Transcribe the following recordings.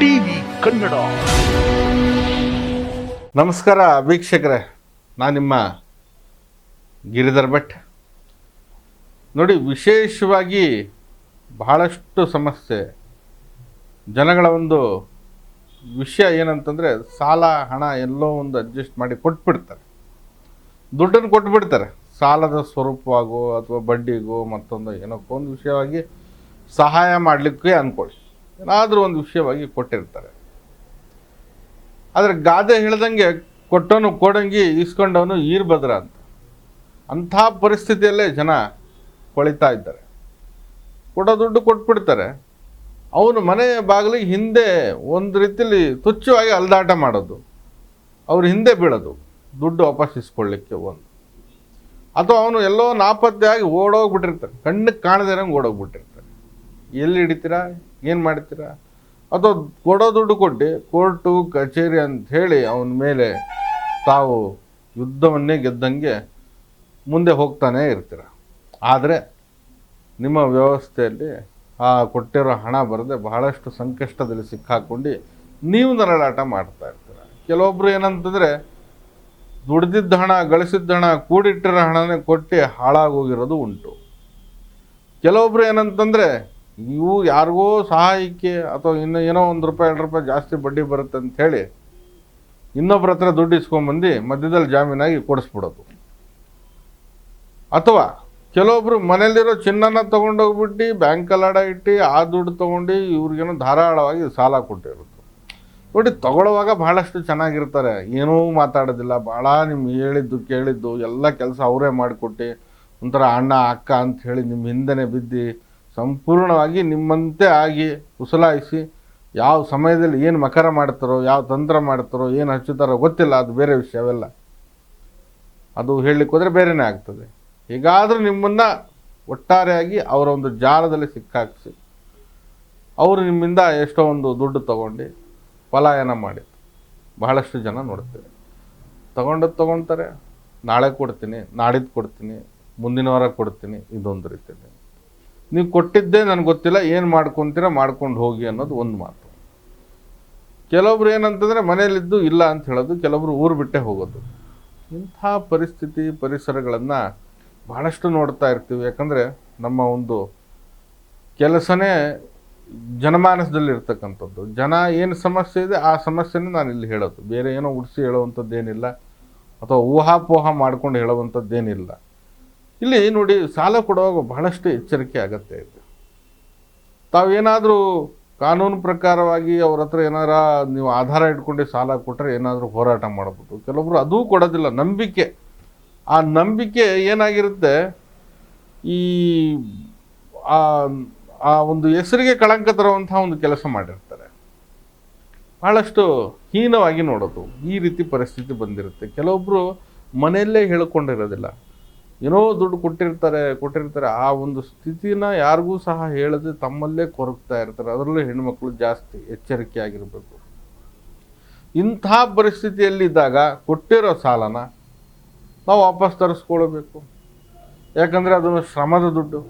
TV Kannada. ನಮಸ್ಕಾರ ವೀಕ್ಷಕರೇ, ನಾನು ನಿಮ್ಮ ಗಿರಿಧರ್ ಭಟ್. ನೋಡಿ, ವಿಶೇಷವಾಗಿ ಬಹಳಷ್ಟು ಸಮಸ್ಯೆ. ಜನಗಳ ಒಂದು ವಿಷಯ ಏನಂತಂದರೆ, ಸಾಲ, ಹಣ ಎಲ್ಲೋ ಒಂದು ಅಡ್ಜಸ್ಟ್ ಮಾಡಿ ಕೊಟ್ಬಿಡ್ತಾರೆ. ದುಡ್ಡನ್ನು ಕೊಟ್ಬಿಡ್ತಾರೆ. ಸಾಲದ ಸ್ವರೂಪವಾಗೋ ಅಥವಾ ಬಡ್ಡಿಗೋ ಮತ್ತೊಂದು ಏನಕ್ಕೋ ಒಂದು ವಿಷಯವಾಗಿ ಸಹಾಯ ಮಾಡಲಿಕ್ಕೆ ಅಂದ್ಕೊಳ್ಳಿ ಏನಾದರೂ ಒಂದು ವಿಷಯವಾಗಿ ಕೊಟ್ಟಿರ್ತಾರೆ. ಆದರೆ ಗಾದೆ ಹೇಳ್ದಂಗೆ ಕೊಟ್ಟವನು ಕೋಡಂಗಿ ಇಸ್ಕೊಂಡವನು ಈರ್ಭದ್ರ ಅಂತ. ಅಂಥ ಪರಿಸ್ಥಿತಿಯಲ್ಲೇ ಜನ ಕೊಳಿತಾ ಇದ್ದಾರೆ. ಕೊಡೋ ದುಡ್ಡು ಕೊಟ್ಬಿಡ್ತಾರೆ. ಅವನು ಮನೆಯ ಬಾಗಿಲಿಗೆ ಹಿಂದೆ ಒಂದು ರೀತಿಯಲ್ಲಿ ತುಚ್ಛವಾಗಿ ಅಲ್ದಾಟ ಮಾಡೋದು. ಅವ್ರ ಹಿಂದೆ ಬೀಳೋದು. ದುಡ್ಡು ವಾಪಸ್ ಇಸ್ಕೊಳ್ಳಿಕ್ಕೆ ಒಂದು. ಅಥವಾ ಅವನು ಎಲ್ಲೋ ನಾಪತ್ತೆ ಆಗಿ ಓಡೋಗ್ಬಿಟ್ಟಿರ್ತಾನೆ ಕಣ್ಣಿಗೆ ಕಾಣದೇನಂಗೆ ಓಡೋಗ್ಬಿಟ್ಟಿರ್ತಾನೆ ಎಲ್ಲಿ ಹಿಡಿತೀರಾ? ಏನು ಮಾಡ್ತೀರಾ? ಅಥವಾ ಕೊಡೋ ದುಡ್ಡು ಕೊಟ್ಟು ಕೋರ್ಟು, ಕಚೇರಿ ಅಂತ ಹೇಳಿ ಅವನ ಮೇಲೆ ತಾವು ಯುದ್ಧವನ್ನೇ ಗೆದ್ದಂಗೆ ಮುಂದೆ ಹೋಗ್ತಾನೆ ಇರ್ತೀರ? ಆದರೆ ನಿಮ್ಮ ವ್ಯವಸ್ಥೆಯಲ್ಲಿ ಆ ಕೊಟ್ಟಿರೋ ಹಣ ಬರದೆ ಬಹಳಷ್ಟು ಸಂಕಷ್ಟದಲ್ಲಿ ಸಿಕ್ಕಾಕೊಂಡು ನೀವು ನರಳಾಟ ಮಾಡ್ತಾ ಇರ್ತೀರ? ಕೆಲವೊಬ್ಬರು ಏನಂತಂದರೆ ದುಡ್ದಿದ್ದ ಹಣ, ಗಳಿಸಿದ್ದ ಹಣ, ಕೂಡಿಟ್ಟಿರೋ ಹಣನೇ ಕೊಟ್ಟು ಹಾಳಾಗೋಗಿರೋದು ಉಂಟು. ಕೆಲವೊಬ್ಬರು ಏನಂತಂದರೆ ಇವು ಯಾರಿಗೋ ಸಹಾಯಕ್ಕೆ ಅಥವಾ ಇನ್ನು ಏನೋ ಒಂದು ರೂಪಾಯಿ, ಎರಡು ರೂಪಾಯಿ ಜಾಸ್ತಿ ಬಡ್ಡಿ ಬರುತ್ತೆ ಅಂತ ಹೇಳಿ ಇನ್ನೊಬ್ರ ಹತ್ರ ದುಡ್ಡು ಇಸ್ಕೊಂಬಂದು ಮಧ್ಯದಲ್ಲಿ ಜಾಮೀನಾಗಿ ಕೊಡಿಸ್ಬಿಡೋದು. ಅಥವಾ ಕೆಲವೊಬ್ರು ಮನೇಲಿರೋ ಚಿನ್ನನ ತೊಗೊಂಡೋಗ್ಬಿಟ್ಟು ಬ್ಯಾಂಕಲ್ಲಿ ಅಡ ಇಟ್ಟು ಆ ದುಡ್ಡು ತೊಗೊಂಡು ಇವ್ರಿಗೇನೋ ಧಾರಾಳವಾಗಿ ಸಾಲ ಕೊಟ್ಟಿರೋದು. ನೋಡಿ, ತಗೊಳ್ಳುವಾಗ ಬಹಳಷ್ಟು ಚೆನ್ನಾಗಿರ್ತಾರೆ. ಏನೂ ಮಾತಾಡೋದಿಲ್ಲ. ಭಾಳ ನಿಮ್ಗೆ ಹೇಳಿದ್ದು, ಕೇಳಿದ್ದು ಎಲ್ಲ ಕೆಲಸ ಅವರೇ ಮಾಡಿಕೊಟ್ಟು ಒಂಥರ ಅಣ್ಣ, ಅಕ್ಕ ಅಂತ ಹೇಳಿ ನಿಮ್ಮ ಹಿಂದೆನೇ ಬಿದ್ದು ಸಂಪೂರ್ಣವಾಗಿ ನಿಮ್ಮಂತೆ ಆಗಿ ಉಸಲಾಯಿಸಿ ಯಾವ ಸಮಯದಲ್ಲಿ ಏನು ಮಕರ ಮಾಡ್ತಾರೋ, ಯಾವ ತಂತ್ರ ಮಾಡ್ತಾರೋ, ಏನು ಹಚ್ಚುತ್ತಾರೋ ಗೊತ್ತಿಲ್ಲ, ಅದು ಬೇರೆ ವಿಷಯ ಅವೆಲ್ಲ. ಅದು ಹೇಳಲಿಕ್ಕೆ ಹೋದರೆ ಬೇರೆಯೇ ಆಗ್ತದೆ. ಹೀಗಾದರೂ ನಿಮ್ಮನ್ನು ಒಟ್ಟಾರೆಯಾಗಿ ಅವರ ಒಂದು ಜಾಲದಲ್ಲಿ ಸಿಕ್ಕಾಕಿಸಿ. ಅವರು ನಿಮ್ಮಿಂದ ಎಷ್ಟೋ ಒಂದು ದುಡ್ಡು ತಗೊಂಡು ಪಲಾಯನ ಮಾಡಿ ಬಹಳಷ್ಟು ಜನ ನೋಡ್ತೇವೆ. ತಗೊಂಡು ತಗೊಳ್ತಾರೆ ನಾಳೆ ಕೊಡ್ತೀನಿ, ನಾಡಿದ್ದು ಕೊಡ್ತೀನಿ, ಮುಂದಿನ ವಾರ ಕೊಡ್ತೀನಿ, ಇದೊಂದು ರೀತಿಯಲ್ಲಿ. ನೀವು ಕೊಟ್ಟಿದ್ದೇ ನನಗೆ ಗೊತ್ತಿಲ್ಲ, ಏನು ಮಾಡ್ಕೊತೀರ ಮಾಡ್ಕೊಂಡು ಹೋಗಿ ಅನ್ನೋದು ಒಂದು ಮಾತು. ಕೆಲವೊಬ್ರು ಏನಂತಂದರೆ ಮನೆಯಲ್ಲಿದ್ದು ಇಲ್ಲ ಅಂತ ಹೇಳೋದು, ಕೆಲವರು ಊರು ಬಿಟ್ಟೆ ಹೋಗೋದು. ಇಂಥ ಪರಿಸ್ಥಿತಿ, ಪರಿಸರಗಳನ್ನು ಬಹಳಷ್ಟು ನೋಡ್ತಾ ಇರ್ತೀವಿ. ಯಾಕಂದರೆ ನಮ್ಮ ಒಂದು ಕೆಲಸನೇ ಜನಮಾನಸದಲ್ಲಿ ಇರ್ತಕ್ಕಂಥದ್ದು. ಜನ ಏನು ಸಮಸ್ಯೆ ಇದೆ ಆ ಸಮಸ್ಯೆನೇ ನಾನು ಇಲ್ಲಿ ಹೇಳೋದು. ಬೇರೆ ಏನೋ ಉಡಿಸಿ ಹೇಳುವಂಥದ್ದೇನಿಲ್ಲ, ಅಥವಾ ಊಹಾಪೋಹ ಮಾಡ್ಕೊಂಡು ಹೇಳುವಂಥದ್ದೇನಿಲ್ಲ. ಇಲ್ಲಿ ನೋಡಿ ಸಾಲ ಕೊಡುವಾಗ ಬಹಳಷ್ಟು ಎಚ್ಚರಿಕೆ ಆಗತ್ತೆ ಇದು. ತಾವೇನಾದರೂ ಕಾನೂನು ಪ್ರಕಾರವಾಗಿ ಅವ್ರ ಹತ್ರ ಏನಾರ ನೀವು ಆಧಾರ ಇಟ್ಕೊಂಡು ಸಾಲ ಕೊಟ್ಟರೆ ಏನಾದರೂ ಹೋರಾಟ ಮಾಡ್ಬೋದು. ಕೆಲವೊಬ್ರು ಅದೂ ಕೊಡೋದಿಲ್ಲ, ನಂಬಿಕೆ. ಆ ನಂಬಿಕೆ ಏನಾಗಿರುತ್ತೆ? ಈ ಆ ಒಂದು ಹೆಸರಿಗೆ ಕಳಂಕ ತರುವಂತಹ ಒಂದು ಕೆಲಸ ಮಾಡಿರ್ತಾರೆ. ಬಹಳಷ್ಟು ಹೀನವಾಗಿ ನೋಡೋದು. ಈ ರೀತಿ ಪರಿಸ್ಥಿತಿ ಬಂದಿರುತ್ತೆ. ಕೆಲವೊಬ್ಬರು ಮನೆಯಲ್ಲೇ ಹೇಳ್ಕೊಂಡಿರೋದಿಲ್ಲ. ಏನೋ ದುಡ್ಡು ಕೊಟ್ಟಿರ್ತಾರೆ ಕೊಟ್ಟಿರ್ತಾರೆ. ಆ ಒಂದು ಸ್ಥಿತಿನ ಯಾರಿಗೂ ಸಹ ಹೇಳದೆ ತಮ್ಮಲ್ಲೇ ಕೊರಗ್ತಾ ಇರ್ತಾರೆ. ಅದರಲ್ಲೂ ಹೆಣ್ಮಕ್ಳು ಜಾಸ್ತಿ ಎಚ್ಚರಿಕೆಯಾಗಿರಬೇಕು ಇಂಥ ಪರಿಸ್ಥಿತಿಯಲ್ಲಿದ್ದಾಗ ಕೊಟ್ಟಿರೋ ಸಾಲನ ನಾವು ವಾಪಸ್ ತರಿಸ್ಕೊಳ್ಬೇಕು. ಯಾಕಂದರೆ ಅದು ಶ್ರಮದ ದುಡ್ಡು.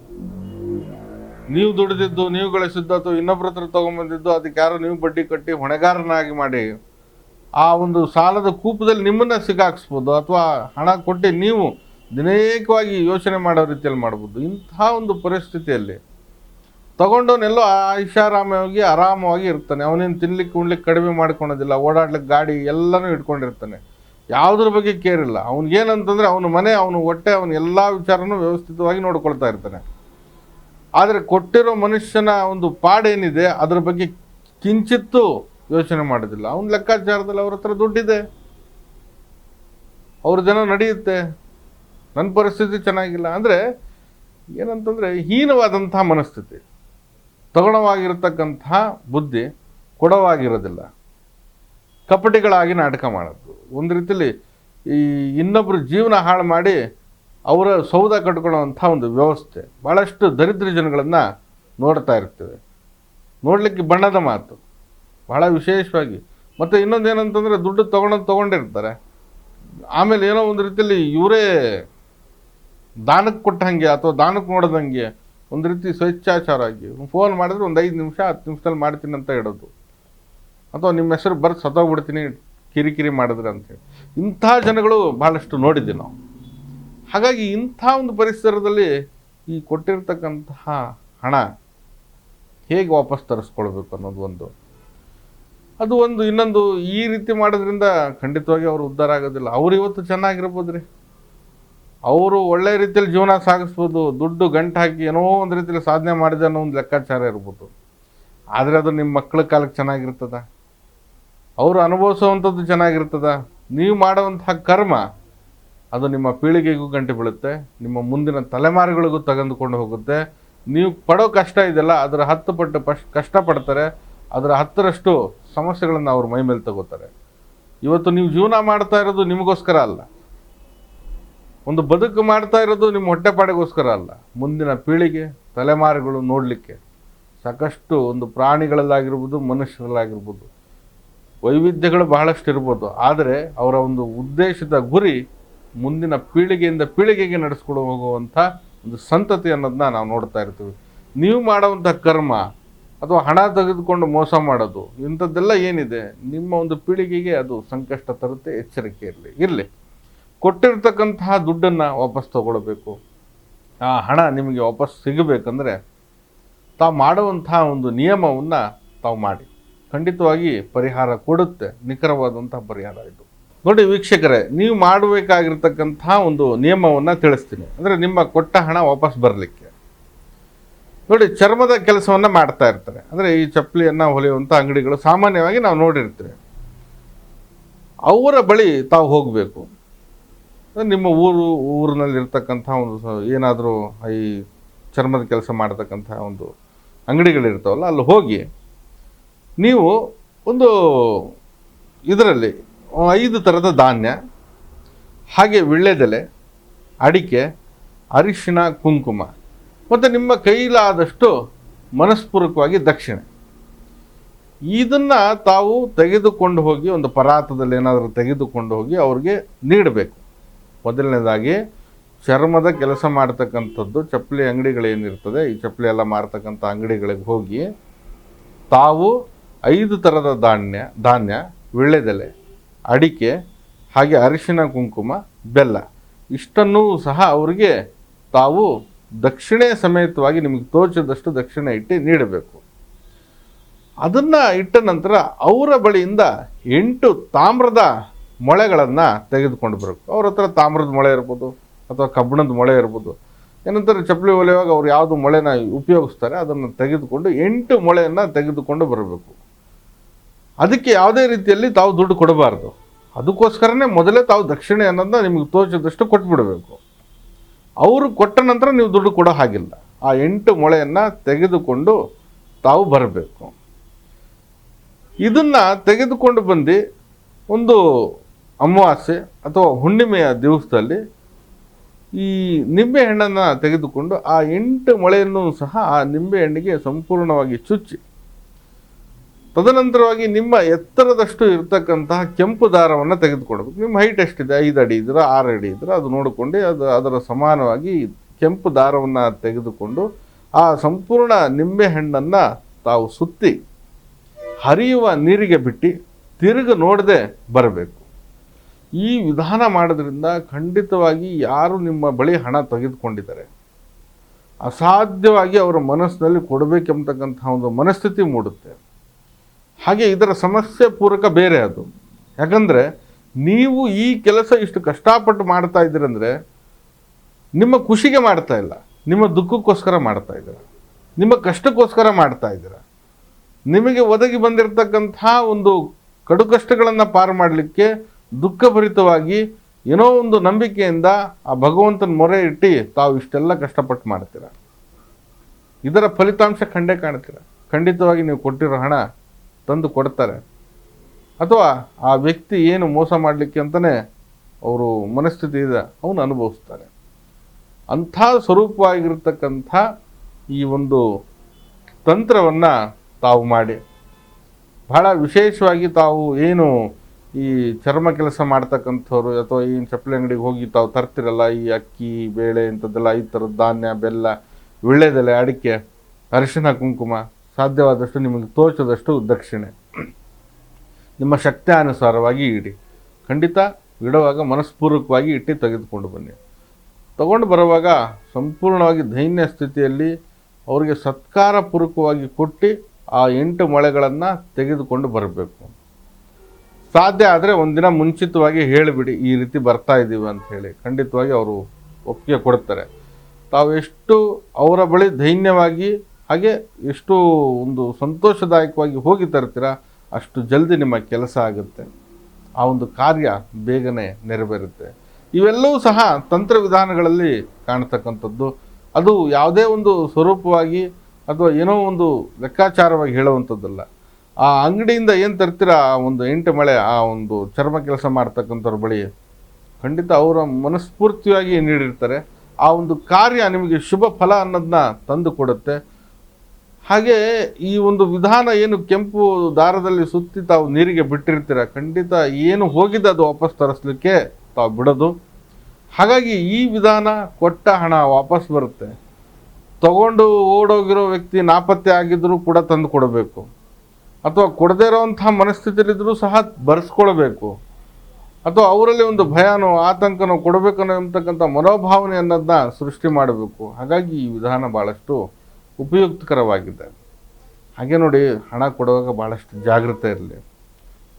ನೀವು ದುಡಿದಿದ್ದು, ನೀವು ಗಳಿಸಿದ್ದು ಅಥವಾ ಇನ್ನೊಬ್ಬರ ಹತ್ರ ತೊಗೊಂಬಂದಿದ್ದು ಅದಕ್ಕೆ ಯಾರೋ ನೀವು ಬಡ್ಡಿ ಕಟ್ಟಿ ಹೊಣೆಗಾರನಾಗಿ ಮಾಡಿ ಆ ಒಂದು ಸಾಲದ ಕೂಪದಲ್ಲಿ ನಿಮ್ಮನ್ನು ಸಿಗಾಕ್ಸ್ಬೋದು ಅಥವಾ ಹಣ ಕೊಟ್ಟು ನೀವು ದಿನೇಕವಾಗಿ ಯೋಚನೆ ಮಾಡೋ ರೀತಿಯಲ್ಲಿ ಮಾಡ್ಬೋದು. ಇಂತಹ ಒಂದು ಪರಿಸ್ಥಿತಿಯಲ್ಲಿ ತಗೊಂಡವನೆಲ್ಲೋ ಐಷಾರಾಮವಾಗಿ ಆರಾಮವಾಗಿ ಇರ್ತಾನೆ. ಅವನೇನು ತಿನ್ಲಿಕ್ಕೆ, ಉಣ್ಲಿಕ್ಕೆ ಕಡಿಮೆ ಮಾಡ್ಕೊಳೋದಿಲ್ಲ, ಓಡಾಡ್ಲಿಕ್ಕೆ ಗಾಡಿ ಎಲ್ಲನೂ ಇಟ್ಕೊಂಡಿರ್ತಾನೆ. ಯಾವುದ್ರ ಬಗ್ಗೆ ಕೇರ್ ಇಲ್ಲ. ಅವ್ನಿಗೇನಂತಂದರೆ ಅವನ ಮನೆ, ಅವನ ಹೊಟ್ಟೆ, ಅವನ ಎಲ್ಲ ವಿಚಾರನೂ ವ್ಯವಸ್ಥಿತವಾಗಿ ನೋಡ್ಕೊಳ್ತಾ ಇರ್ತಾನೆ. ಆದರೆ ಕೊಟ್ಟಿರೋ ಮನುಷ್ಯನ ಒಂದು ಪಾಡೇನಿದೆ, ಅದ್ರ ಬಗ್ಗೆ ಕಿಂಚಿತ್ತೂ ಯೋಚನೆ ಮಾಡೋದಿಲ್ಲ. ಅವನ ಲೆಕ್ಕಾಚಾರದಲ್ಲಿ ಅವ್ರ ಹತ್ರ ದುಡ್ಡಿದೆ. ಅವ್ರ ಜನ ನಡೆಯುತ್ತೆ. ನನ್ನ ಪರಿಸ್ಥಿತಿ ಚೆನ್ನಾಗಿಲ್ಲ ಅಂದರೆ ಏನಂತಂದರೆ ಹೀನವಾದಂಥ ಮನಸ್ಥಿತಿ. ತಗೊಳವಾಗಿರತಕ್ಕಂಥ ಬುದ್ಧಿ ಕೊಡವಾಗಿರೋದಿಲ್ಲ. ಕಪಟಿಗಳಾಗಿ ನಾಟಕ ಮಾಡೋದು. ಒಂದು ರೀತಿಯಲ್ಲಿ ಈ ಇನ್ನೊಬ್ಬರು ಜೀವನ ಹಾಳು ಮಾಡಿ ಅವರ ಸೌದ ಕಟ್ಕೊಳ್ಳೋವಂಥ ಒಂದು ವ್ಯವಸ್ಥೆ. ಭಾಳಷ್ಟು ದರಿದ್ರ ಜನಗಳನ್ನು ನೋಡ್ತಾ ಇರ್ತೇವೆ. ನೋಡಲಿಕ್ಕೆ ಬಣ್ಣದ ಮಾತು. ಬಹಳ ವಿಶೇಷವಾಗಿ. ಮತ್ತು ಇನ್ನೊಂದು ಏನಂತಂದರೆ ದುಡ್ಡು ತೊಗೊಂಡು ತೊಗೊಂಡಿರ್ತಾರೆ. ಆಮೇಲೆ ಏನೋ ಒಂದು ರೀತಿಯಲ್ಲಿ ಇವರೇ ದಾನಕ್ಕೆ ಕೊಟ್ಟಂಗೆ ಅಥವಾ ದಾನಕ್ಕೆ ನೋಡ್ದಂಗೆ ಒಂದು ರೀತಿ ಸ್ವೇಚ್ಛಾಚಾರ ಆಗಿ. ಫೋನ್ ಮಾಡಿದ್ರೆ ಒಂದು ಐದು ನಿಮಿಷ, ಹತ್ತು ನಿಮಿಷದಲ್ಲಿ ಮಾಡ್ತೀನಿ ಅಂತ ಹೇಳೋದು. ಅಥವಾ ನಿಮ್ಮ ಹೆಸರು ಬರ್ತು ಸತ್ತೋಗ್ಬಿಡ್ತೀನಿ, ಕಿರಿಕಿರಿ ಮಾಡಿದ್ರೆ ಅಂತೇಳಿ ಇಂಥ ಜನಗಳು ಭಾಳಷ್ಟು ನೋಡಿದ್ದೀವಿ ನಾವು. ಹಾಗಾಗಿ ಇಂಥ ಒಂದು ಪರಿಸರದಲ್ಲಿ ಈ ಕೊಟ್ಟಿರ್ತಕ್ಕಂತಹ ಹಣ ಹೇಗೆ ವಾಪಸ್ ತರಿಸ್ಕೊಳ್ಬೇಕು ಅನ್ನೋದು ಒಂದು. ಅದು ಒಂದು ಇನ್ನೊಂದು ಈ ರೀತಿ ಮಾಡೋದ್ರಿಂದ ಖಂಡಿತವಾಗಿ ಅವರು ಉದ್ಧಾರ ಆಗೋದಿಲ್ಲ. ಅವ್ರು ಇವತ್ತು ಚೆನ್ನಾಗಿರ್ಬೋದು ರೀ ಅವರು ಒಳ್ಳೆ ರೀತಿಯಲ್ಲಿ ಜೀವನ ಸಾಗಿಸ್ಬೋದು, ದುಡ್ಡು ಗಂಟು ಹಾಕಿ ಏನೋ ಒಂದು ರೀತಿಯಲ್ಲಿ ಸಾಧನೆ ಮಾಡಿದೆ ಅನ್ನೋ ಒಂದು ಲೆಕ್ಕಾಚಾರ ಇರ್ಬೋದು. ಆದರೆ ಅದು ನಿಮ್ಮ ಮಕ್ಕಳ ಕಾಲಕ್ಕೆ ಚೆನ್ನಾಗಿರ್ತದ? ಅವರು ಅನುಭವಿಸುವಂಥದ್ದು ಚೆನ್ನಾಗಿರ್ತದ? ನೀವು ಮಾಡುವಂತಹ ಕರ್ಮ, ಅದು ನಿಮ್ಮ ಪೀಳಿಗೆಗೂ ಗಂಟೆ ಬೀಳುತ್ತೆ, ನಿಮ್ಮ ಮುಂದಿನ ತಲೆಮಾರುಗಳಿಗೂ ತೆಗೆದುಕೊಂಡು ಹೋಗುತ್ತೆ. ನೀವು ಪಡೋ ಕಷ್ಟ ಇದೆಯಲ್ಲ ಅದರ ಹತ್ತು ಪಟ್ಟು ಪಶ್, ಕಷ್ಟಪಡ್ತಾರೆ, ಅದರ ಹತ್ತರಷ್ಟು ಸಮಸ್ಯೆಗಳನ್ನು ಅವ್ರ ಮೈ ಮೇಲೆ ತಗೋತಾರೆ. ಇವತ್ತು ನೀವು ಜೀವನ ಮಾಡ್ತಾ ಇರೋದು ನಿಮಗೋಸ್ಕರ ಅಲ್ಲ. ಒಂದು ಬದುಕು ಮಾಡ್ತಾ ಇರೋದು ನಿಮ್ಮ ಹೊಟ್ಟೆಪಾಡಿಗೋಸ್ಕರ ಅಲ್ಲ. ಮುಂದಿನ ಪೀಳಿಗೆ ತಲೆಮಾರುಗಳು ನೋಡಲಿಕ್ಕೆ. ಸಾಕಷ್ಟು ಒಂದು ಪ್ರಾಣಿಗಳಲ್ಲಾಗಿರ್ಬೋದು, ಮನುಷ್ಯರಲ್ಲಾಗಿರ್ಬೋದು. ವೈವಿಧ್ಯಗಳು ಬಹಳಷ್ಟು ಇರ್ಬೋದು. ಆದರೆ ಅವರ ಒಂದು ಉದ್ದೇಶದ ಗುರಿ ಮುಂದಿನ ಪೀಳಿಗೆಯಿಂದ ಪೀಳಿಗೆಗೆ ನಡೆಸ್ಕೊಂಡು ಹೋಗುವಂಥ ಒಂದು ಸಂತತಿ ಅನ್ನೋದನ್ನ ನಾವು ನೋಡ್ತಾ ಇರ್ತೀವಿ. ನೀವು ಮಾಡುವಂಥ ಕರ್ಮ ಅಥವಾ ಹಣ ತೆಗೆದುಕೊಂಡು ಮೋಸ ಮಾಡೋದು, ಇಂಥದ್ದೆಲ್ಲ ಏನಿದೆ? ನಿಮ್ಮ ಒಂದು ಪೀಳಿಗೆಗೆ ಅದು ಸಂಕಷ್ಟ ತರುತ್ತೆ, ಎಚ್ಚರಿಕೆ ಇರಲಿ. ಇರಲಿ. ಕೊಟ್ಟಿರ್ತಕ್ಕಂತಹ ದುಡ್ಡನ್ನು ವಾಪಸ್ ತಗೊಳ್ಬೇಕು. ಆ ಹಣ ನಿಮಗೆ ವಾಪಸ್ ಸಿಗಬೇಕಂದ್ರೆ ತಾವು ಮಾಡುವಂತಹ ಒಂದು ನಿಯಮವನ್ನು ತಾವು ಮಾಡಿ. ಖಂಡಿತವಾಗಿ ಪರಿಹಾರ ಕೊಡುತ್ತೆ ನಿಖರವಾದಂಥ ಪರಿಹಾರ ಇದು. ನೋಡಿ ವೀಕ್ಷಕರೇ, ನೀವು ಮಾಡಬೇಕಾಗಿರ್ತಕ್ಕಂಥ ಒಂದು ನಿಯಮವನ್ನು ತಿಳಿಸ್ತೀನಿ. ಅಂದರೆ ನಿಮ್ಮ ಕೊಟ್ಟ ಹಣ ವಾಪಸ್ ಬರಲಿಕ್ಕೆ. ನೋಡಿ ಚರ್ಮದ ಕೆಲಸವನ್ನು ಮಾಡ್ತಾ ಇರ್ತಾರೆ. ಅಂದರೆ ಈ ಚಪ್ಪಲಿಯನ್ನು ಹೊಲಿಯುವಂಥ ಅಂಗಡಿಗಳು ಸಾಮಾನ್ಯವಾಗಿ ನಾವು ನೋಡಿರ್ತೀವಿ. ಅವರ ಬಳಿ ತಾವು ಹೋಗಬೇಕು. ನಿಮ್ಮ ಊರು ಊರಿನಲ್ಲಿ ಇರ್ತಕ್ಕಂಥ ಒಂದು ಏನಾದರೂ ಈ ಚರ್ಮದ ಕೆಲಸ ಮಾಡತಕ್ಕಂಥ ಒಂದು ಅಂಗಡಿಗಳಿರ್ತಾವಲ್ಲ, ಅಲ್ಲಿ ಹೋಗಿ ನೀವು ಒಂದು ಇದರಲ್ಲಿ ಐದು ಥರದ ಧಾನ್ಯ, ಹಾಗೆ ವಿಳ್ಳೆದೆಲೆ ಅಡಿಕೆ ಅರಿಶಿಣ ಕುಂಕುಮ, ಮತ್ತು ನಿಮ್ಮ ಕೈಲಾದಷ್ಟು ಮನಸ್ಪೂರ್ವಕವಾಗಿ ದಕ್ಷಿಣೆ. ಇದನ್ನು ತಾವು ತೆಗೆದುಕೊಂಡು ಹೋಗಿ ಒಂದು ಪರಾತದಲ್ಲಿ ಏನಾದರೂ ತೆಗೆದುಕೊಂಡು ಹೋಗಿ ಅವ್ರಿಗೆ ನೀಡಬೇಕು. ಮೊದಲನೇದಾಗಿ ಚರ್ಮದ ಕೆಲಸ ಮಾಡ್ತಕ್ಕಂಥದ್ದು ಚಪ್ಪಲಿ ಅಂಗಡಿಗಳೇನಿರ್ತದೆ ಈ ಚಪ್ಪಲಿ ಎಲ್ಲ ಮಾರ್ತಕ್ಕಂಥ ಅಂಗಡಿಗಳಿಗೆ ಹೋಗಿ ತಾವು ಐದು ಥರದ ಧಾನ್ಯ ಧಾನ್ಯ, ವಿಳ್ಳೆದೆಲೆ, ಅಡಿಕೆ, ಹಾಗೆ ಅರಿಶಿನ, ಕುಂಕುಮ, ಬೆಲ್ಲ ಇಷ್ಟನ್ನೂ ಸಹ ಅವರಿಗೆ ತಾವು ದಕ್ಷಿಣೆ ಸಮೇತವಾಗಿ ನಿಮಗೆ ತೋಚದಷ್ಟು ದಕ್ಷಿಣೆ ಇಟ್ಟು ನೀಡಬೇಕು. ಅದನ್ನು ಇಟ್ಟ ನಂತರ ಅವರ ಬಳಿಯಿಂದ ಎಂಟು ತಾಮ್ರದ ಮೊಳೆಗಳನ್ನು ತೆಗೆದುಕೊಂಡು ಬರಬೇಕು ಅವ್ರ ಹತ್ರ ತಾಮ್ರದ ಮೊಳೆ ಇರ್ಬೋದು, ಅಥವಾ ಕಬ್ಬಿಣದ ಮೊಳೆ ಇರ್ಬೋದು. ಏನಂತಾರೆ, ಚಪ್ಪಲಿ ಒಲೆಯುವಾಗ ಅವ್ರು ಯಾವುದು ಮೊಳೆನ ಉಪಯೋಗಿಸ್ತಾರೆ, ಅದನ್ನು ತೆಗೆದುಕೊಂಡು ಎಂಟು ಮೊಳೆಯನ್ನು ತೆಗೆದುಕೊಂಡು ಬರಬೇಕು. ಅದಕ್ಕೆ ಯಾವುದೇ ರೀತಿಯಲ್ಲಿ ತಾವು ದುಡ್ಡು ಕೊಡಬಾರ್ದು. ಅದಕ್ಕೋಸ್ಕರನೇ ಮೊದಲೇ ತಾವು ದಕ್ಷಿಣೆ ಅನ್ನೋದನ್ನ ನಿಮಗೆ ತೋಚಿದಷ್ಟು ಕೊಟ್ಬಿಡಬೇಕು. ಅವರು ಕೊಟ್ಟ ನಂತರ ನೀವು ದುಡ್ಡು ಕೊಡೋ ಹಾಗಿಲ್ಲ. ಆ ಎಂಟು ಮೊಳೆಯನ್ನು ತೆಗೆದುಕೊಂಡು ತಾವು ಬರಬೇಕು. ಇದನ್ನು ತೆಗೆದುಕೊಂಡು ಬಂದು ಒಂದು ಅಮಾವಾಸ್ಯೆ ಅಥವಾ ಹುಣ್ಣಿಮೆಯ ದಿವಸದಲ್ಲಿ ಈ ನಿಂಬೆ ಹಣ್ಣನ್ನು ತೆಗೆದುಕೊಂಡು ಆ ಎಂಟು ಮೊಳೆಯನ್ನು ಸಹ ಆ ನಿಂಬೆ ಹಣ್ಣಿಗೆ ಸಂಪೂರ್ಣವಾಗಿ ಚುಚ್ಚಿ ತದನಂತರವಾಗಿ ನಿಮ್ಮ ಎತ್ತರದಷ್ಟು ಇರತಕ್ಕಂತಹ ಕೆಂಪು ದಾರವನ್ನು ತೆಗೆದುಕೊಳ್ಬೇಕು ನಿಮ್ಮ ಹೈಟ್ ಎಷ್ಟಿದೆ? ಐದು ಅಡಿ ಇದ್ರೆ ಆರು ಅಡಿ ಇದ್ರೆ ಅದು ನೋಡಿಕೊಂಡು ಅದು ಅದರ ಸಮಾನವಾಗಿ ಕೆಂಪು ದಾರವನ್ನು ತೆಗೆದುಕೊಂಡು ಆ ಸಂಪೂರ್ಣ ನಿಂಬೆ ಹಣ್ಣನ್ನು ತಾವು ಸುತ್ತಿ ಹರಿಯುವ ನೀರಿಗೆ ಬಿಟ್ಟು ತಿರುಗಿ ನೋಡದೆ ಬರಬೇಕು. ಈ ವಿಧಾನ ಮಾಡೋದ್ರಿಂದ ಖಂಡಿತವಾಗಿ ಯಾರು ನಿಮ್ಮ ಬಳಿ ಹಣ ತೆಗೆದುಕೊಂಡಿದ್ದಾರೆ? ಅಸಾಧ್ಯವಾಗಿ ಅವರ ಮನಸ್ಸಿನಲ್ಲಿ ಕೊಡಬೇಕೆಂಬತಕ್ಕಂಥ ಒಂದು ಮನಸ್ಥಿತಿ ಮೂಡುತ್ತೆ. ಹಾಗೆ ಇದರ ಸಮಸ್ಯೆ ಪೂರಕ ಬೇರೆ ಅದು. ಯಾಕಂದರೆ ನೀವು ಈ ಕೆಲಸ ಇಷ್ಟು ಕಷ್ಟಪಟ್ಟು ಮಾಡ್ತಾ ಇದ್ದೀರಂದರೆ ನಿಮ್ಮ ಖುಷಿಗೆ ಮಾಡ್ತಾ ಇಲ್ಲ. ನಿಮ್ಮ ದುಃಖಕ್ಕೋಸ್ಕರ ಮಾಡ್ತಾ ಇದ್ದೀರ? ನಿಮ್ಮ ಕಷ್ಟಕ್ಕೋಸ್ಕರ ಮಾಡ್ತಾ ಇದ್ದೀರ? ನಿಮಗೆ ಒದಗಿ ಬಂದಿರತಕ್ಕಂಥ ಒಂದು ಕಡುಕಷ್ಟಗಳನ್ನು ಪಾರು ಮಾಡಲಿಕ್ಕೆ ದುಃಖಭರಿತವಾಗಿ ಏನೋ ಒಂದು ನಂಬಿಕೆಯಿಂದ ಆ ಭಗವಂತನ ಮೊರೆ ಇಟ್ಟು ತಾವು ಇಷ್ಟೆಲ್ಲ ಕಷ್ಟಪಟ್ಟು ಮಾಡ್ತೀರ. ಇದರ ಫಲಿತಾಂಶ ಖಂಡೇ ಕಾಣ್ತೀರ. ಖಂಡಿತವಾಗಿ ನೀವು ಕೊಟ್ಟಿರೋ ಹಣ ತಂದು ಕೊಡ್ತಾರೆ. ಅಥವಾ ಆ ವ್ಯಕ್ತಿ ಏನು ಮೋಸ ಮಾಡಲಿಕ್ಕೆ ಅಂತಲೇ ಅವರು ಮನಸ್ಥಿತಿ ಇದೆ, ಅವನು ಅನುಭವಿಸ್ತಾರೆ. ಅಂಥ ಸ್ವರೂಪವಾಗಿರ್ತಕ್ಕಂಥ ಈ ಒಂದು ತಂತ್ರವನ್ನು ತಾವು ಮಾಡಿ. ಬಹಳ ವಿಶೇಷವಾಗಿ ತಾವು ಏನು ಈ ಚರ್ಮ ಕೆಲಸ ಮಾಡ್ತಕ್ಕಂಥವ್ರು ಅಥವಾ ಈ ಚಪ್ಪಲಿ ಅಂಗಡಿಗೆ ಹೋಗಿ ತಾವು ತರ್ತಿರಲ್ಲ, ಈ ಅಕ್ಕಿ, ಬೇಳೆ ಇಂಥದ್ದೆಲ್ಲ, ಈ ಥರದ ಧಾನ್ಯ, ಬೆಲ್ಲ ವಿಳ್ಳೆದೆಲೆ ಅಡಿಕೆ, ಅರಿಶಿನ, ಕುಂಕುಮ ಸಾಧ್ಯವಾದಷ್ಟು ನಿಮಗೆ ತೋಚದಷ್ಟು ದಕ್ಷಿಣೆ. ನಿಮ್ಮ ಶಕ್ತ್ಯಾನುಸಾರವಾಗಿ ಇಡಿ. ಖಂಡಿತ ಇಡುವಾಗ ಮನಸ್ಪೂರ್ವಕವಾಗಿ ಇಟ್ಟು ತೆಗೆದುಕೊಂಡು ಬನ್ನಿ. ತಗೊಂಡು ಬರುವಾಗ ಸಂಪೂರ್ಣವಾಗಿ ದೈನ್ಯ ಸ್ಥಿತಿಯಲ್ಲಿ ಅವರಿಗೆ ಸತ್ಕಾರಪೂರ್ವಕವಾಗಿ ಕೊಟ್ಟು ಆ ಎಂಟು ಮೊಳೆಗಳನ್ನು ತೆಗೆದುಕೊಂಡು ಬರಬೇಕು. ಸಾಧ್ಯ ಆದರೆ ಒಂದಿನ ಮುಂಚಿತವಾಗಿ ಹೇಳಿಬಿಡಿ, ಈ ರೀತಿ ಬರ್ತಾ ಇದ್ದೀವಿ ಅಂತ ಹೇಳಿ. ಖಂಡಿತವಾಗಿ ಅವರು ಒಪ್ಪಿಗೆ ಕೊಡ್ತಾರೆ. ತಾವು ಎಷ್ಟು ಅವರ ಬಳಿ ಧೈನ್ಯವಾಗಿ ಹಾಗೆ ಎಷ್ಟು ಒಂದು ಸಂತೋಷದಾಯಕವಾಗಿ ಹೋಗಿ ತರ್ತೀರ, ಅಷ್ಟು ಜಲ್ದಿ ನಿಮ್ಮ ಕೆಲಸ ಆಗುತ್ತೆ. ಆ ಒಂದು ಕಾರ್ಯ ಬೇಗನೆ ನೆರವೇರುತ್ತೆ. ಇವೆಲ್ಲವೂ ಸಹ ತಂತ್ರ ವಿಧಾನಗಳಲ್ಲಿ ಕಾಣ್ತಕ್ಕಂಥದ್ದು. ಅದು ಯಾವುದೇ ಒಂದು ಸ್ವರೂಪವಾಗಿ ಅಥವಾ ಏನೋ ಒಂದು ಲೆಕ್ಕಾಚಾರವಾಗಿ ಹೇಳುವಂಥದ್ದಲ್ಲ. ಆ ಅಂಗಡಿಯಿಂದ ಏನು ತರ್ತೀರ? ಆ ಒಂದು ಎಂಟು ಮಳೆ, ಆ ಒಂದು ಚರ್ಮ ಕೆಲಸ ಮಾಡ್ತಕ್ಕಂಥವ್ರ ಬಳಿ ಖಂಡಿತ ಅವರ ಮನಸ್ಫೂರ್ತಿಯಾಗಿ ನೀಡಿರ್ತಾರೆ. ಆ ಒಂದು ಕಾರ್ಯ ನಿಮಗೆ ಶುಭ ಫಲ ಅನ್ನೋದನ್ನ ತಂದು ಕೊಡುತ್ತೆ. ಹಾಗೆ ಈ ಒಂದು ವಿಧಾನ ಏನು ಕೆಂಪು ದಾರದಲ್ಲಿ ಸುತ್ತಿ ತಾವು ನೀರಿಗೆ ಬಿಟ್ಟಿರ್ತೀರ? ಖಂಡಿತ ಏನು ಹೋಗಿದೆ ಅದು ವಾಪಸ್ ತರಿಸ್ಲಿಕ್ಕೆ ತಾವು ಬಿಡೋದು. ಹಾಗಾಗಿ ಈ ವಿಧಾನ ಕೊಟ್ಟ ಹಣ ವಾಪಸ್ ಬರುತ್ತೆ. ತಗೊಂಡು ಓಡೋಗಿರೋ ವ್ಯಕ್ತಿ ನಾಪತ್ತೆ ಆಗಿದ್ದರೂ ಕೂಡ ತಂದು ಕೊಡಬೇಕು. ಅಥವಾ ಕೊಡದೇ ಇರೋವಂಥ ಮನಸ್ಥಿತಿಯಲ್ಲಿದ್ದರೂ ಸಹ ಬರೆಸ್ಕೊಳ್ಬೇಕು. ಅಥವಾ ಅವರಲ್ಲಿ ಒಂದು ಭಯನೋ ಆತಂಕನೋ ಕೊಡಬೇಕನ್ನೋ ಎಂಬತಕ್ಕಂಥ ಮನೋಭಾವನೆ ಅನ್ನೋದನ್ನ ಸೃಷ್ಟಿ ಮಾಡಬೇಕು. ಹಾಗಾಗಿ ಈ ವಿಧಾನ ಭಾಳಷ್ಟು ಉಪಯುಕ್ತಕರವಾಗಿದೆ. ಹಾಗೆ ನೋಡಿ, ಹಣ ಕೊಡುವಾಗ ಭಾಳಷ್ಟು ಜಾಗೃತೆ ಇರಲಿ.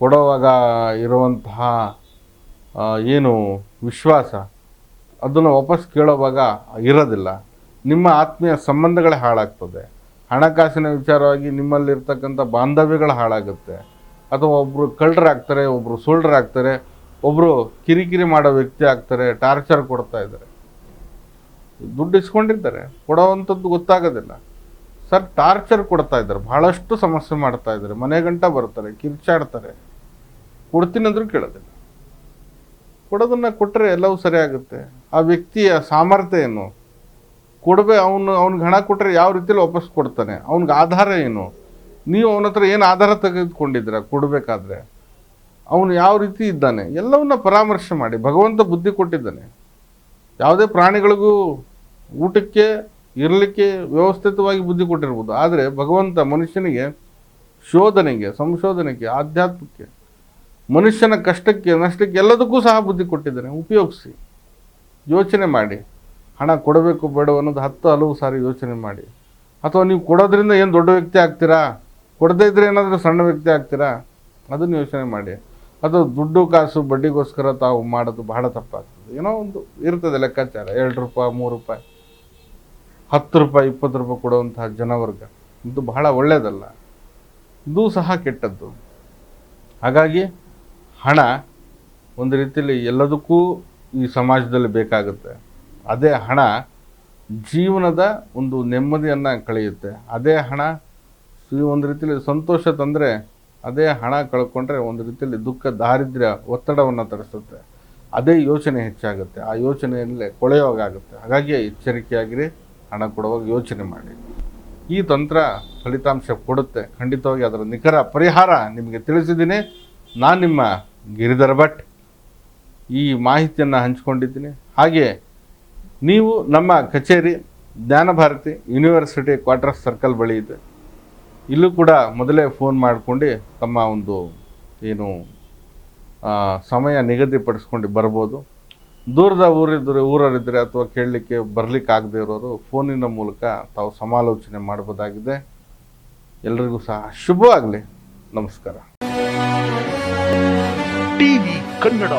ಕೊಡುವಾಗ ಇರುವಂತಹ ಏನು ವಿಶ್ವಾಸ, ಅದನ್ನು ವಾಪಸ್ ಕೇಳೋವಾಗ ಇರೋದಿಲ್ಲ. ನಿಮ್ಮ ಆತ್ಮೀಯ ಸಂಬಂಧಗಳೇ ಹಾಳಾಗ್ತದೆ. ಹಣಕಾಸಿನ ವಿಚಾರವಾಗಿ ನಿಮ್ಮಲ್ಲಿರ್ತಕ್ಕಂಥ ಬಾಂಧವ್ಯಗಳು ಹಾಳಾಗುತ್ತೆ. ಅಥವಾ ಒಬ್ಬರು ಕಳ್ಳರಾಗ್ತಾರೆ ಒಬ್ಬರು ಸೋಲ್ಡ್ರಾಗ್ತಾರೆ ಒಬ್ಬರು ಕಿರಿಕಿರಿ ಮಾಡೋ ವ್ಯಕ್ತಿ ಆಗ್ತಾರೆ, ಟಾರ್ಚರ್ ಕೊಡ್ತಾ ಇದ್ದಾರೆ. ದುಡ್ಡು ಇಸ್ಕೊಂಡಿದ್ದಾರೆ. ಕೊಡೋವಂಥದ್ದು ಗೊತ್ತಾಗೋದಿಲ್ಲ. ಸರ್, ಟಾರ್ಚರ್ ಕೊಡ್ತಾ ಇದ್ದಾರೆ. ಬಹಳಷ್ಟು ಸಮಸ್ಯೆ ಮಾಡ್ತಾ ಇದ್ದಾರೆ. ಮನೆ ಗಂಟ ಬರ್ತಾರೆ ಕಿರ್ಚಾಡ್ತಾರೆ. ಕೊಡ್ತೀನಿ ಕೇಳೋದಿಲ್ಲ. ಕೊಡೋದನ್ನು ಕೊಟ್ಟರೆ ಎಲ್ಲವೂ ಸರಿಯಾಗುತ್ತೆ. ಆ ವ್ಯಕ್ತಿಯ ಸಾಮರ್ಥ್ಯ ಏನು? ಕೊಡಬೇ, ಅವನು ಅವ್ನಿಗೆ ಹಣ ಕೊಟ್ಟರೆ ಯಾವ ರೀತಿಯಲ್ಲಿ ವಾಪಸ್ ಕೊಡ್ತಾನೆ? ಅವ್ನಿಗೆ ಆಧಾರ ಏನು? ನೀವು ಅವನ ಹತ್ರ ಏನು ಆಧಾರ ತೆಗೆದುಕೊಂಡಿದ್ದೀರ ಕೊಡಬೇಕಾದ್ರೆ? ಅವನು ಯಾವ ರೀತಿ ಇದ್ದಾನೆ? ಎಲ್ಲವನ್ನ ಪರಾಮರ್ಶೆ ಮಾಡಿ, ಭಗವಂತ ಬುದ್ಧಿ ಕೊಟ್ಟಿದ್ದಾನೆ. ಯಾವುದೇ ಪ್ರಾಣಿಗಳಿಗೂ ಊಟಕ್ಕೆ, ಇರಲಿಕ್ಕೆ ವ್ಯವಸ್ಥಿತವಾಗಿ ಬುದ್ಧಿ ಕೊಟ್ಟಿರ್ಬೋದು. ಆದರೆ ಭಗವಂತ ಮನುಷ್ಯನಿಗೆ ಶೋಧನೆಗೆ, ಸಂಶೋಧನೆಗೆ, ಆಧ್ಯಾತ್ಮಕ್ಕೆ, ಮನುಷ್ಯನ ಕಷ್ಟಕ್ಕೆ, ನಷ್ಟಕ್ಕೆ ಎಲ್ಲದಕ್ಕೂ ಸಹ ಬುದ್ಧಿ ಕೊಟ್ಟಿದ್ದಾನೆ. ಉಪಯೋಗಿಸಿ. ಯೋಚನೆ ಮಾಡಿ. ಹಣ ಕೊಡಬೇಕು ಬೇಡ ಅನ್ನೋದು ಹತ್ತು ಹಲವು ಸಾರಿ ಯೋಚನೆ ಮಾಡಿ. ಅಥವಾ ನೀವು ಕೊಡೋದ್ರಿಂದ ಏನು ದೊಡ್ಡ ವ್ಯಕ್ತಿ ಆಗ್ತೀರಾ? ಕೊಡದೇ ಇದ್ರೆ ಏನಾದರೂ ಸಣ್ಣ ವ್ಯಕ್ತಿ ಆಗ್ತೀರಾ? ಅದನ್ನು ಯೋಚನೆ ಮಾಡಿ. ಅದು ದುಡ್ಡು ಕಾಸು ಬಡ್ಡಿಗೋಸ್ಕರ ತಾವು ಮಾಡೋದು ಬಹಳ ತಪ್ಪಾಗ್ತದೆ. ಏನೋ ಒಂದು ಇರ್ತದೆ ಲೆಕ್ಕಾಚಾರ. ಎರಡು ರೂಪಾಯಿ, ಮೂರು ರೂಪಾಯಿ, ಹತ್ತು ರೂಪಾಯಿ, ಇಪ್ಪತ್ತು ರೂಪಾಯಿ ಕೊಡುವಂತಹ ಜನವರ್ಗ. ಇದು ಬಹಳ ಒಳ್ಳೆಯದಲ್ಲ ಇದು ಸಹ ಕೆಟ್ಟದ್ದು. ಹಾಗಾಗಿ ಹಣ ಒಂದು ರೀತಿಯಲ್ಲಿ ಎಲ್ಲದಕ್ಕೂ ಈ ಸಮಾಜದಲ್ಲಿ ಬೇಕಾಗುತ್ತೆ. ಅದೇ ಹಣ ಜೀವನದ ಒಂದು ನೆಮ್ಮದಿಯನ್ನು ಕಳೆಯುತ್ತೆ. ಅದೇ ಹಣ ಒಂದು ರೀತಿಯಲ್ಲಿ ಸಂತೋಷ ತಂದರೆ ಅದೇ ಹಣ ಕಳ್ಕೊಂಡ್ರೆ ಒಂದು ರೀತಿಯಲ್ಲಿ ದುಃಖ, ದಾರಿದ್ರ್ಯ, ಒತ್ತಡವನ್ನು ತರಿಸುತ್ತೆ. ಅದೇ ಯೋಚನೆ ಹೆಚ್ಚಾಗುತ್ತೆ. ಆ ಯೋಚನೆಯಲ್ಲೇ ಕೊಳೆಯೋಗಾಗುತ್ತೆ. ಹಾಗಾಗಿ ಎಚ್ಚರಿಕೆಯಾಗಿರಿ, ಹಣ ಕೊಡುವಾಗ ಯೋಚನೆ ಮಾಡಿ. ಈ ತಂತ್ರ ಫಲಿತಾಂಶ ಕೊಡುತ್ತೆ. ಖಂಡಿತವಾಗಿ ಅದರ ನಿಖರ ಪರಿಹಾರ ನಿಮಗೆ ತಿಳಿಸಿದ್ದೀನಿ. ನಾನು ನಿಮ್ಮ ಗಿರಿಧರ ಭಟ್. ಈ ಮಾಹಿತಿಯನ್ನು ಹಂಚ್ಕೊಂಡಿದ್ದೀನಿ. ಹಾಗೆ ನೀವು ನಮ್ಮ ಕಚೇರಿ ಜ್ಞಾನಭಾರತಿ ಯೂನಿವರ್ಸಿಟಿ ಕ್ವಾರ್ಟರ್ಸ್ ಸರ್ಕಲ್ ಬಳಿ ಇದೆ. ಇಲ್ಲೂ ಕೂಡ ಮೊದಲೇ ಫೋನ್ ಮಾಡ್ಕೊಂಡು ತಮ್ಮ ಒಂದು ಏನು ಸಮಯ ನಿಗದಿಪಡಿಸ್ಕೊಂಡು ಬರ್ಬೋದು. ದೂರದ ಊರಿದ್ರೆ ಊರಲ್ಲಿದ್ದರೆ ಅಥವಾ ಕೇಳಲಿಕ್ಕೆ ಬರಲಿಕ್ಕೆ ಆಗದೆ ಇರೋರು ಫೋನಿನ ಮೂಲಕ ತಾವು ಸಮಾಲೋಚನೆ ಮಾಡ್ಬೋದಾಗಿದೆ. ಎಲ್ರಿಗೂ ಸಹ ಶುಭವಾಗಲಿ ನಮಸ್ಕಾರ. ಟಿವಿ ಕನ್ನಡ.